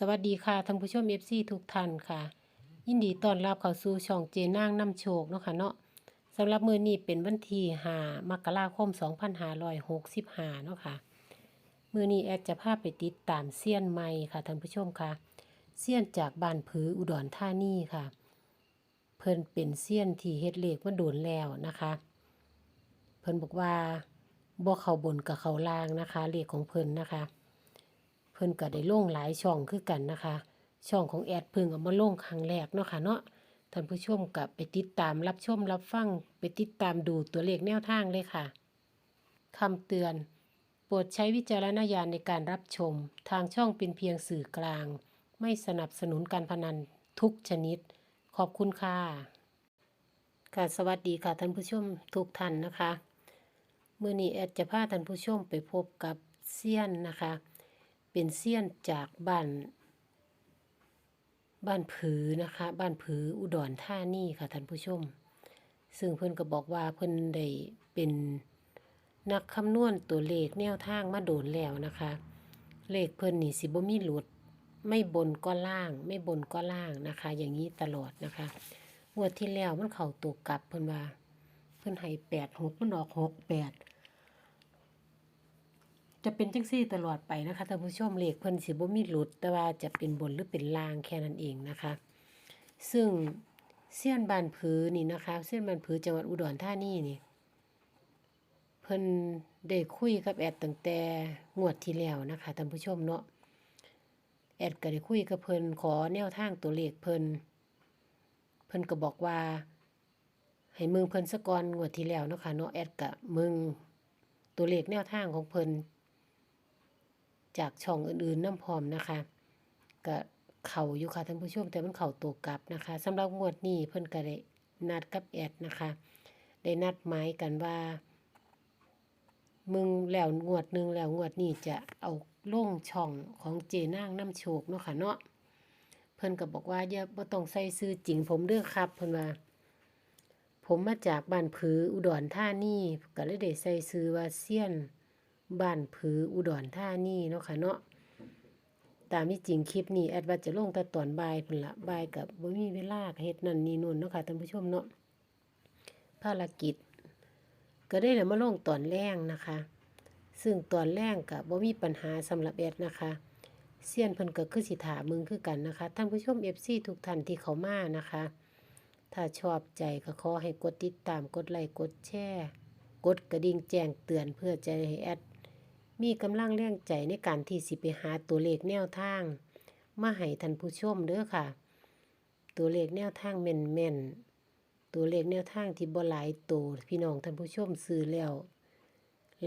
สวัสดีค่ะท่านผู้ชม FC ทุกท่านค่ะ ยินดีต้อนรับเข้าสู่ช่องเจนางนำโชคเนาะค่ะเนาะสำหรับมือนี้เป็นวันที่5มกราคม 2565เนาะค่ะมือนี้แอดจะพาไปติดตามเซียนใหม่ค่ะท่านผู้ชมค่ะเซียนจากบ้านผืออุดรธานีค่ะ เพิ่นเป็นเซียนที่เฮ็ดเลขมาโดนแล้วนะคะ เพิ่นบอกว่าบ่เขาบนกับเขาล่างนะคะเลขของเพิ่นนะคะ พิ่นก็ได้ลงหลายช่องคือกันนะคะ ช่องของแอดเพิ่งเอามาลงครั้งแรกเนาะค่ะเนาะท่านผู้ชมก็ไปติดตามรับชมรับฟังไปติดตามดูตัวเลขแนวทางเลยค่ะคำเตือน โปรดใช้วิจารณญาณในการรับชม ทางช่องเป็นเพียงสื่อกลาง ไม่สนับสนุนการพนันทุกชนิด ขอบคุณค่ะค่ะสวัสดีค่ะท่านผู้ชมทุกท่านนะคะมื่อนี้แอดจะพาท่านผู้ชมไปพบกับเซียนนะคะ เป็นเซียนจากบ้าน บ้านผือนะคะ บ้านผืออุดรธานีค่ะท่านผู้ชม ซึ่งเพิ่อนก็บอกว่าเพิ่อนได้เป็นนักคำนวณตัวเลขแนวทางมาโดนแล้วนะคะ เลขเพิ่อนนี่สิบ่มีหลุดไม่บนก็ล่าง ไม่บนก็ล่างนะคะ อย่างนี้ตลอดนะคะงวดที่แล้วมันเข้าตัวกลับเพิ่อนว่า เพิ่อนให้แปดหกมันออกหกแปด จะเป็นจังซี่ตลอดไปนะคะท่านผู้ชมเลขเพิ่นสิบ่มีหลุด แต่ว่าจะเป็นบนหรือเป็นล่างแค่นั้นเองนะคะ ซึ่งเสี้ยนบานผือนี่นะคะเสี้ยนบานผือจังหวัดอุดรธานีนี่เพิ่นได้คุยกับแอดตั้งแต่งวดที่แล้วนะคะท่านผู้ชมเนาะแอดก็ได้คุยกับเพิ่นขอแนวทางตัวเลขเพิ่นเพิ่นก็บอกว่าให้มึงเพิ่นสะกอนงวดที่แล้วเนาะค่ะเนาะแอดก็มึงตัวเลขแนวทางของเพิ่น จากช่องอื่นๆน้ำพร้อมนะคะก็เข่าอยู่ค่ะท่านผู้ชมแต่มันเข่าตัวกลับนะคะสำหรับงวดนี้เพิ่นก็ได้นัดกับแอดนะคะ ได้นัดหมายกันว่า มึงแล้วงวดหนึ่งแล้วงวดนี้จะเอาล่งช่องของเจนางน้ำโชคเนาะค่ะเนาะเพิ่นก็บอกว่าอย่าบ่ต้องใส่ซื้อจริงผมเด้อครับเพิ่นว่า ผมมาจากบ้านผืออุดรธานีก็เลยได้ใส่ซื้อว่าเซียน บ้านผืออุดรธานีเนาะค่ะเนาะตามที่จริงคลิปนี้แอดว่าจะลงแต่ตอนบ่ายพุ่นละบ่ายกับบ่มีเวลาเฮ็ดนั่นนี่นู่นเนาะค่ะท่านผู้ชมเนาะภารกิจ ก็ได้แล้วมาลงตอนแรงนะคะ ซึ่งตอนแรงกับบ่มีปัญหาสำหรับแอดนะคะเซียนเพิ่นก็คือสิถามมึงคือกันนะคะท่านผู้ชม FC ทุกท่านที่เขามานะคะ ถ้าชอบใจก็ขอให้กดติดตามกดไลค์กดแชร์กดกระดิ่งแจ้งเตือนเพื่อจะให้แอด มีกำลังแรงใจในการที่สิไปหาตัวเลขแนวทาง มาให้ท่านผู้ชมเด้อค่ะ ตัวเลขแนวทางแม่นๆตัวเลขแนวทางที่บ่หลายตัวพี่น้องท่านผู้ชมซื้อแล้ว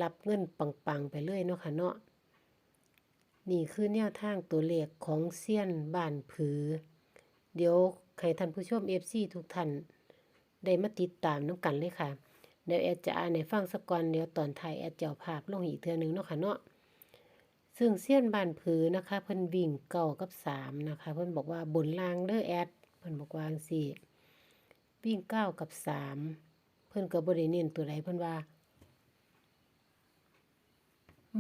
รับเงินปังๆไปเลยเนาะค่ะเนาะนี่คือแนวทางตัวเลขของเซียนบ้านผือ เดี๋ยวให้ท่านผู้ชม FC ทุกท่านได้มาติดตามน้ำกันเลยค่ะ ดี๋ยวแอดจะอ่านในฟังสักก่อนเดี๋ยวตอนท้ายแอดจะเอาภาพลงอีกเทื่อนึงเนาะค่ะเนาะซึ่งเสี้ยนบานผือนะคะ เพิ่นวิ่งเก้ากับสามนะคะ เพิ่นบอกว่าบนล่างเด้อแอดเพิ่นบอกว่าจั่งซี้วิ่งเก้ากับสามเพิ่นก็บ่ได้เน้นตัวใดเพิ่นว่า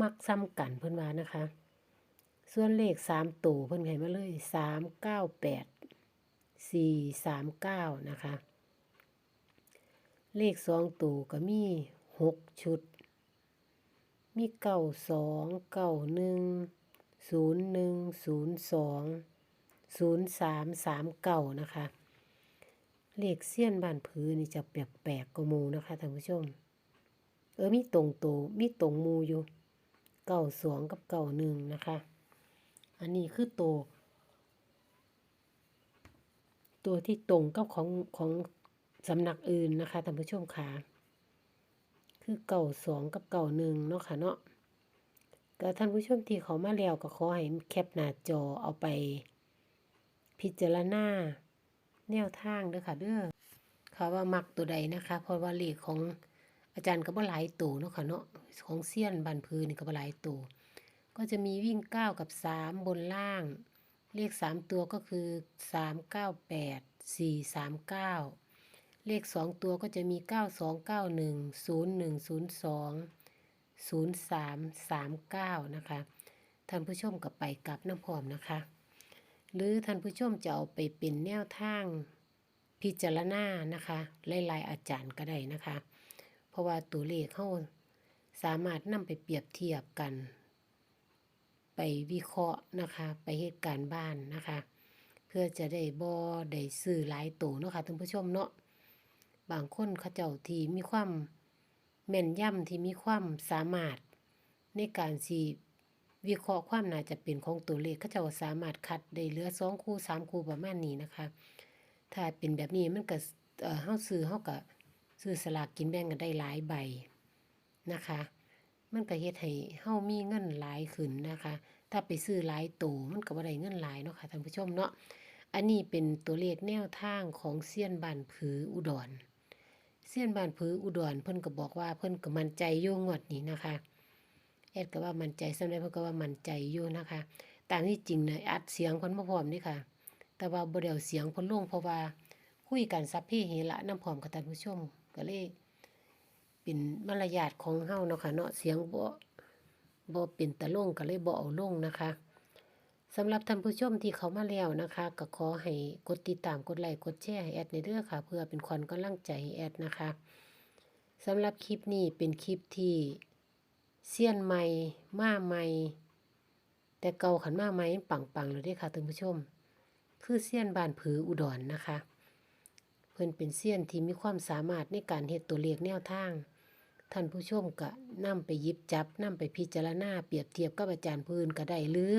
มักซ้ำกันเพิ่นว่านะคะ ส่วนเลขสามตัวเพิ่นให้มาเลยสามเก้าแปดสี่สามเก้านะคะ เลขสองตัวก็มีหกชุด มีเก้าสองเก้าหนึ่งศูนย์หนึ่งศูนย์สองศูนย์สามสามเก้านะคะ เลขเสี้ยนบ้านผือนี่จะแปลกๆกว่ามูนะคะท่านผู้ชม เออมีตรงโตวมีตรงมูอยู่เก้าสองกับเก้าหนึ่งนะคะ อันนี้คือตัวตัวที่ตรงกับของของ สำนักอื่นนะคะท่านผู้ชมค่ะ คือเก่าสองกับเก่าหนึ่งเนาะค่ะเนาะก็ท่านผู้ชมที่เขามาแล้วก็ขอให้แคปหน้าจอเอาไป พิจารณาแนวทางเด้อค่ะเด้อค่ะว่ามักตัวใดนะคะ เพราะว่าเลขของอาจารย์ก็บ่หลายตัวเนาะค่ะเนาะของเซียนบันพืนก็บ่หลายตัวก็จะมีวิ่งเก้ากับสามบนล่าง เลขสามตัวก็คือสาม เลขสองตัวก็จะมีเก้าสองเก้าหนึ่งศูนย์หนึ่งศูนย์สองศูนย์สามสามเก้านะคะ ท่านผู้ชมกับไปกับน้ำพร้อมนะคะ หรือท่านผู้ชมจะเอาไปเป็นแนวทางพิจารณานะคะหลายๆอาจารย์ก็ได้นะคะ เพราะว่าตัวเลขเขาสามารถนำไปเปรียบเทียบกัน ไปวิเคราะห์นะคะ ไปเหตุการณ์บ้านนะคะ เพื่อจะได้บ่ได้ซื้อหลายตัวเนาะค่ะท่านผู้ชมเนาะ บางคนเขาเจ้าที่มีความแม่นยำที่มีความสามารถ ในการสิวิเคราะห์ความน่าจะเป็นของตัวเลขเขาเจ้าสามารถคัดได้เหลือสองคู่สามคู่ประมาณนี้นะคะ ถ้าเป็นแบบนี้มันก็เอ่อเฮาซื้อเฮาก็ซื้อสลากกินแบ่งกันได้หลายใบนะคะ มันก็เฮ็ดให้เฮามีเงินหลายขึ้นนะคะ ถ้าไปซื้อหลายตัวมันก็บ่ได้เงินหลายเนาะค่ะท่านผู้ชมเนาะอันนี้เป็นตัวเลขแนวทางของเซียนบ้านผืออุดร เซียนบ้านผืออุดรเพิ่นก็บอกว่าเพิ่นก็มั่นใจอยู่งวดนี้นะคะแอดก็ว่ามั่นใจสำหรับเพิ่นก็ว่ามั่นใจอยู่นะคะตามที่จริงเนี่ยอัดเสียงเพิ่นมาพร้อมนี่ค่ะ แต่ว่าบ่ได้เอาเสียงเพิ่นลงเพราะว่าคุยกันสับพเพเหระน้ำพร้อมกับท่านผู้ชมก็เลยเป็นมารยาทของเฮาเนาะค่ะเนาะเสียงบ่บ่เป็นตะลงก็เลยบ่เอาลงนะคะ สำหรับท่านผู้ชมที่เขามาแล้วนะคะ ก็ขอให้กดติดตามกดไลค์กดแชร์ให้แอดในเด้องค่ะ เพื่อเป็นขวัญกำลังใจให้แอดนะคะสำหรับคลิปนี้เป็นคลิปที่เซียนใหม่มาใหม่แต่เก่าขันมาใหม่ปังๆเลยด้อค่ะท่านผู้ชม คือเซียนบ้านผืออุดรนนะคะ เพิ่อนเป็นเซียนที่มีความสามารถในการเฮ็ดตัวเลขแนวทาง ท่านผู้ชมก็นำไปยิบจับนำไปพิจารณาเปรียบเทียบกับอาจารย์ผู้นก็ได้หรือ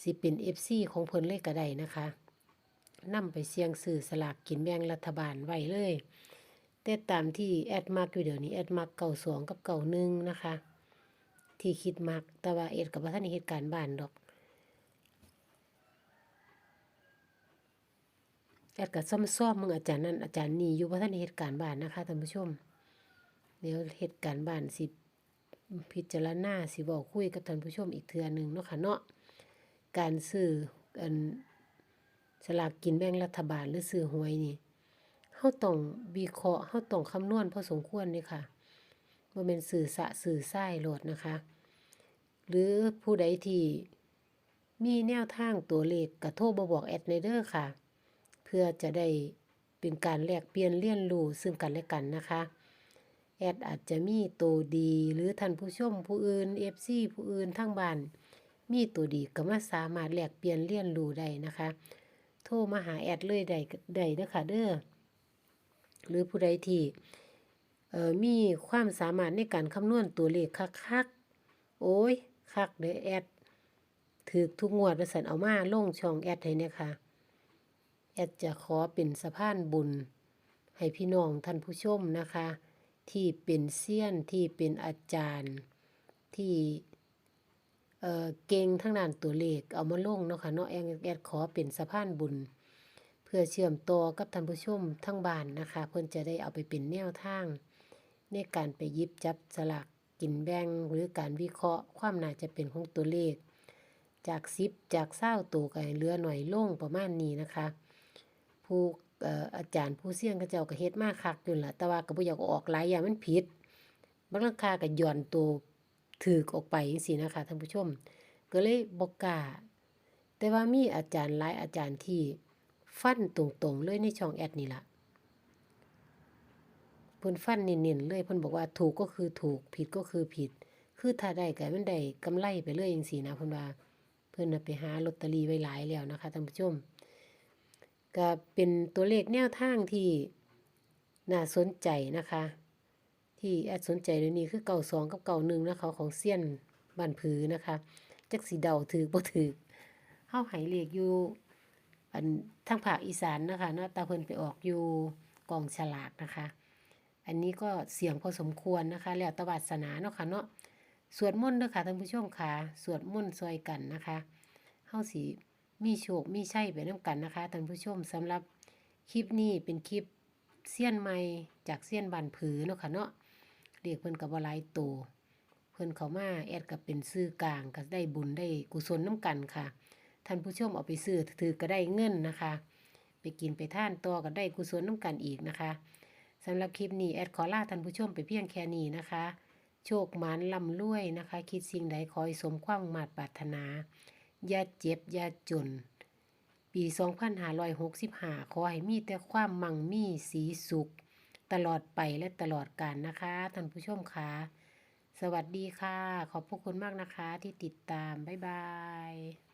สิเป็น FC ของเพิ่นเลยก็ได้นะคะนำไปเสี่ยงซื้อสลากกินแบ่งรัฐบาลไว้เลย แต่ตามที่แอดมักอยู่เดี๋ยวนี้แอดมักเก่าสองกับเก่าหนึ่งนะคะ ที่คิดมักแต่ว่าเอ็ดกับว่าท่านเฮ็ดการ์บ้านดอก แอดก็ซ่อมๆมึงอาจารย์นั่นอาจารย์นี่อยู่ว่าท่านเฮ็ดการ์บ้านนะคะท่านผู้ชมเดี๋ยวเฮ็ดการ์บ้านสิพิจารณาสิบอกคุยกับท่านผู้ชมอีกเทื่อหนึ่งเนาะค่ะเนาะ การซื้ออันสลากกินแบ่งรัฐบาลหรือซื้อหวยนี่เฮาต้องวิเคราะห์เฮาต้องคำนวณพอสมควรเด้ค่ะบ่แม่นสื่อสะสื่อซ้ายโลดนะคะ หรือผู้ใดที่มีแนวทางตัวเลขก็โทรมาบอกแอดในเด้อค่ะ เพื่อจะได้เป็นการแลกเปลี่ยนเรียนรู้ซึ่งกันและกันนะคะ แอดอาจจะมีตัวดีหรือท่านผู้ชมผู้อื่น FC ผู้อื่นทั้งบ้าน มีตัวดีก็มาสามารถแลกเปลี่ยนเรียนรู้ได้นะคะ โทรมาหาแอดเลยได้ได้เด้อค่ะเด้อหรือผู้ใดที่เอ่อมีความสามารถในการคำนวณตัวเลขคักๆโอ้ยคักเด้อแอดถือทุกงวดว่าสันเอามาลงช่องแอดให้เนี่ยค่ะแอดจะขอเป็นสะพานบุญ ให้พี่น้องท่านผู้ชมนะคะ ที่เป็นเซียนที่เป็นอาจารย์ ที่ เอ่อเก่งทั้งด้านตัวเลขเอามาลงเนาะค่ะเนาะแอดแอดขอเป็นสะพานบุญ เพื่อเชื่อมต่อกับท่านผู้ชมทั้งบ้านนะคะ เพื่อนจะได้เอาไปเป็นแนวทาง ในการไปยิบจับสลากกินแบ่งหรือการวิเคราะห์ความน่าจะเป็นของตัวเลข จากซิปจากเศร้าตัวก็ให้เหลือหน่อยลงประมาณนี้นะคะ ผู้อาจารย์ผู้เสี่ยงก็เจ้าก็เฮ็ดมากคักอยู่ล่ะแต่ว่าก็บ่อยากออกหลายอย่างมันผิดบางราคาก็หย่อนตัว ถูกออกไปจังซี่นะคะท่านผู้ชม ก็เลยบ่กล้าแต่ว่ามีอาจารย์หลายอาจารย์ที่ฟันตรงๆเลยในช่องแอดนี่ละเพิ่นฟันเน้นๆเลยเพิ่นบอกว่าถูกก็คือถูกผิดก็คือผิด คือถ้าได้ก็มันได้กำไรไปเลยจังซี่นะเพิ่นว่าเพิ่นน่ะไปหาลอตเตอรี่ไว้หลายแล้วนะคะท่านผู้ชมก็เป็นตัวเลขแนวทางที่น่าสนใจนะคะ ที่แอดสนใจเดี๋ยวนี้คือเก่าสองกับเก่าหนึ่งนะคะของเซียนบ้านผือนะคะจักสีเดาถือบ่ถือเฮาให้เหลขอยู่อันทางภาคอีสานนะคะเนาะตาเพิ่นไปออกอยู่กองฉลากนะคะ อันนี้ก็เสี่ยงพอสมควรนะคะ แล้วตวาสนาเนาะค่ะเนาะสวดมนต์ด้อค่ะท่านผู้ชมค่ะสวดมนต์ซอยกันนะคะเฮาสิมีโชคมีใชัยไปนํกันนะคะท่านผู้ชมสำหรับคลิปนี้เป็นคลิปเซียนใหม่จากเซียนบ้านผือเนาะค่ะเนาะ เรียกเพิ่นก็บ่หลายโตเพิ่นเขามาแอดก็เป็นซื้อกลางก็ได้บุญได้กุศลนํกันค่ะ ท่านผู้ชมเอาไปซื้อถือก็ได้เงินนะคะ ไปกินไปท่านต่อก็ได้กุศลน้ำกันอีกนะคะสำหรับคลิปนี้แอดขอลาท่านผู้ชมไปเพียงแค่นี้นะคะ โชคหมานลำรวยนะคะ คิดสิ่งใดขอให้สมความมาตรปรารถนาอย่าเจ็บอย่าจน ปี 2565 ขอให้มีแต่ความมั่งมีสีสุข ตลอดไปและตลอดกาลนะคะท่านผู้ชมคะสวัสดีค่ะ ขอบพระคุณมากนะคะที่ติดตาม บ๊ายบาย